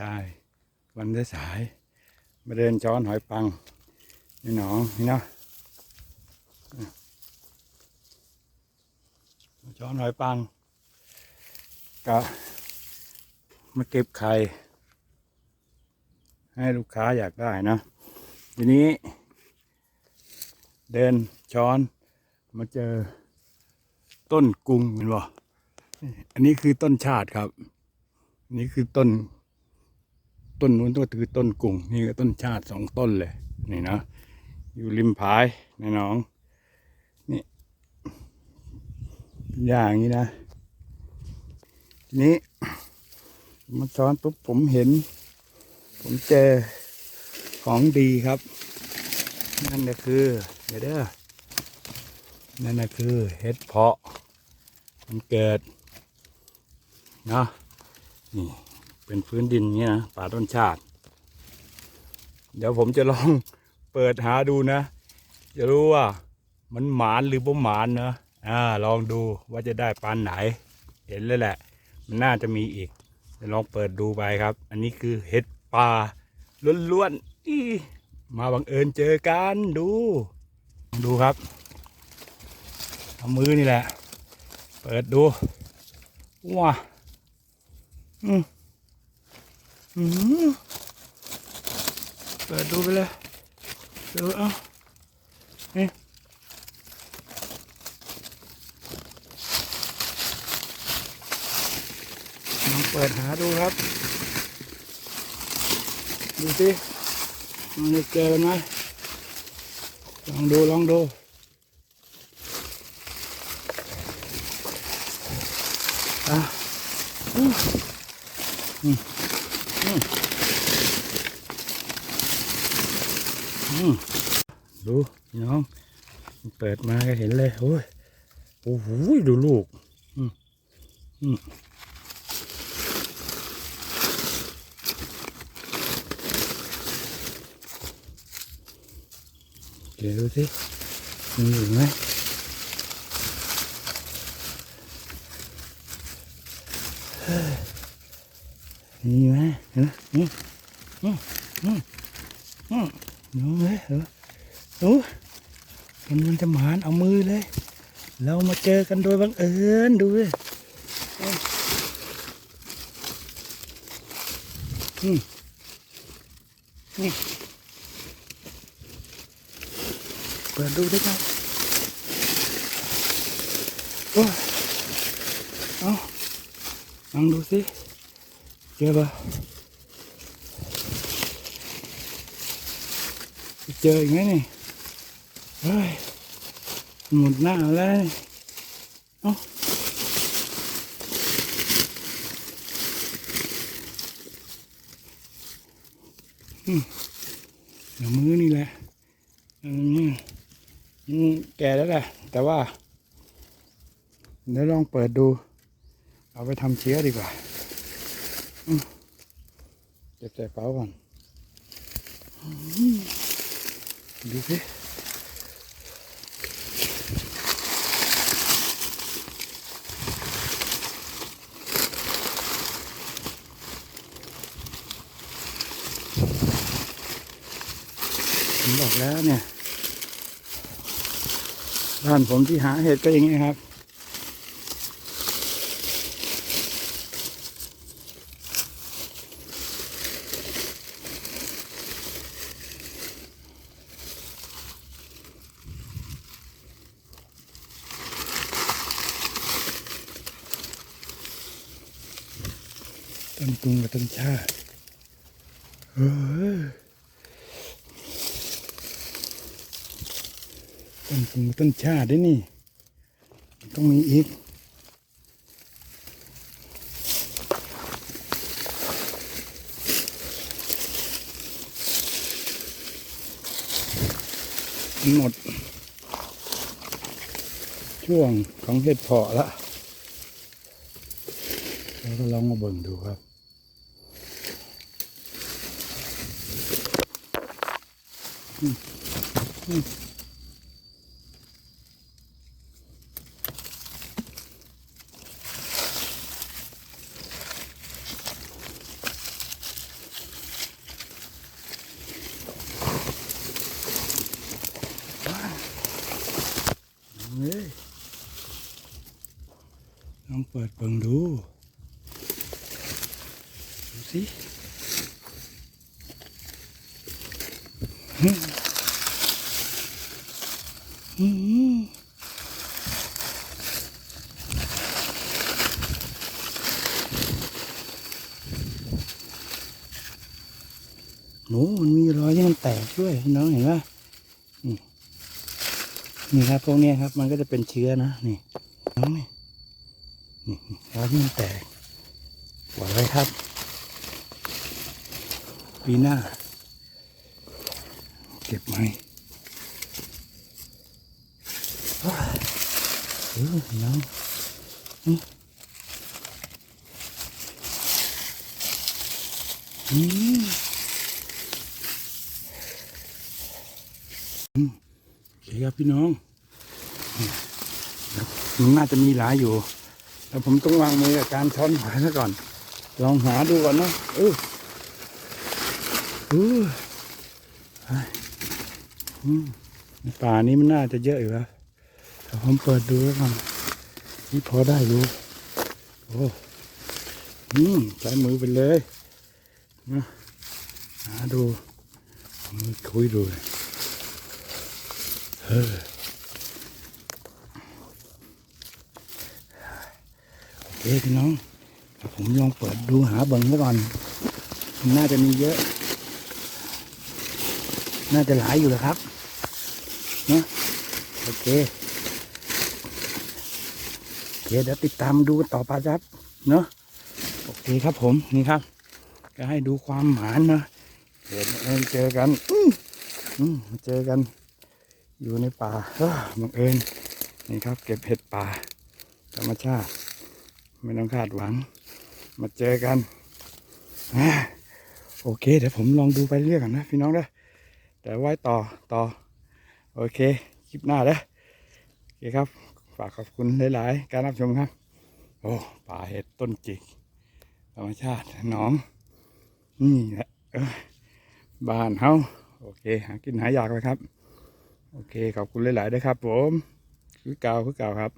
ทาย วันสาย มาเดินช้อนหอยปังในหนองนี่เนาะช้อนหอยปังก็มาเก็บไข่ให้ลูกค้าอยากได้นะทีนี้ เดินช้อนมาเจอต้นกุ้งเห็นบ่อันนี้คือต้นชาติครับนนี้คือต้น ต้นนู้นก็คือต้นกุงนี่ก็ต้นชาติสองต้นเลยนี่นะอยู่ริมผายในหนองนี่อย่างนี้นะทีนี้มาช้อนปุ๊บผมเห็น ผมเจอของดีครับ นั่นก็คือเดี๋ยวเด้อนั่นก็คือเห็ดเพาะมันเกิดเนาะนี่ เป็นพื้นดินอย่างนี้นะป่าต้นชาติ เดี๋ยวผมจะลองเปิดหาดูนะ จะรู้ว่ามันหมานหรือบ่หมานนะอ่าลองดูว่าจะได้ปานไหน เห็นแล้วแหละ มันน่าจะมีอีกจะลองเปิดดูไปครับ อันนี้คือเห็ดป่าล้วนๆอีมาบังเอิญเจอกันดูดูครับเอามือนี่แหละ เปิดดูว้าอืมอืม เปิดดูไปเลยดูเอานี่ลองเปิดหาดูครับ ดูสิมันจะเจอไหมลองดู ลองดูอะอืมอืมอืมอืม ดูน้อง เปิดมาก็เห็นเลยโอ้ยโอ้โหดูลูก อืมอืมเดี๋ยวดูสิมีอยู่ไหมนี่ไนี่มเห็นไหมนี่อืมอืมอืมดูไหมเออดูมันมันจะหมานเอามือเลย เรามาเจอกันโดยบังเอิญดูเลยอืมนี่เปิดดูได้ไหมโอ้ยเอาลองดูสิ เจอปะเจออีกไหมนี่เฮ้ยหมดหน้าแล้วนี่เอ้าเดี๋ยวมือนี่แหละอันนี้มันแก่แล้วแหละแต่ว่าเดี๋ยวลองเปิดดู เอาไปทำเชื้อดีกว่า เก็บใส่เป๋าก่อนดูสิผมบอกแล้วเนี่ยบ้านผมที่หาเห็ดก็อย่างนี้ครับ ต้นกรุงกับต้นชาเฮ้ยต้นกรุงต้นชาติด้วยนี่ ต้องมีอีกหมด ช่วงของเห็ดเพาะละ แล้วก็ลองมาเบิ่งดูครับ ลองเปิดเบิ่งดูดูสิ อืมอืมหนูมันมีรอยที่มันแตกด้วยน้องเห็นปะนี่นี่ครับพวกนี้ครับ มันก็จะเป็นเชื้อนะนี่น้องนี่นี่รอยที่มันแตกปล่อยไว้ครับ ปีหน้า ก็บไหมเออน้องอืมอืมโอเคครับพี่น้องมันน่าจะมีหลายอยู่แต่ผมต้องวางมือกับการช้อนหอยซะก่อน ลองหาดูก่อนนะเออเออ ในป่านี้มันน่าจะเยอะอยู่แล้วแต่ผมเปิดดูแล้วกันนี่พอได้อยู่โอ้อืมใช้มือไปเลยนะหาดูมือคุยดูเลยเออโอเคพี่น้องผมลองเปิดดูหาเบิ่งไว้ก่อนน่าจะมีเยอะ น่าจะหลายอยู่แหละครับ นะโอเคโอเคเดี๋ยวติดตามดูกันต่อไปครับเนอะโอเคครับผมนี่ครับ ก็ให้ดูความหมานนะเดี๋ยวเราเจอกันอืมเจอกัน อยู่ในป่าเออบังเอิญนี่ครับ เก็บเห็ดป่า ธรรมชาติ ไม่ต้องคาดหวัง มาเจอกันอโอเค เดี๋ยวผมลองดูไปเรื่อยก่อนนะ พี่น้องเด้อเดี๋ยวไว้ต่อต่อ โอเค คลิปหน้าเด้อโอเคครับ ฝากขอบคุณหลาย ๆ การรับชมครับ โอ้ป่าเห็ดต้นจิก ธรรมชาติหนอง นี่แหละบ้านเฮาโอเค หากินหายากเลยครับ โอเค ขอบคุณหลาย ๆ ด้วยครับ ผม คือเก่าคือเก่าครับ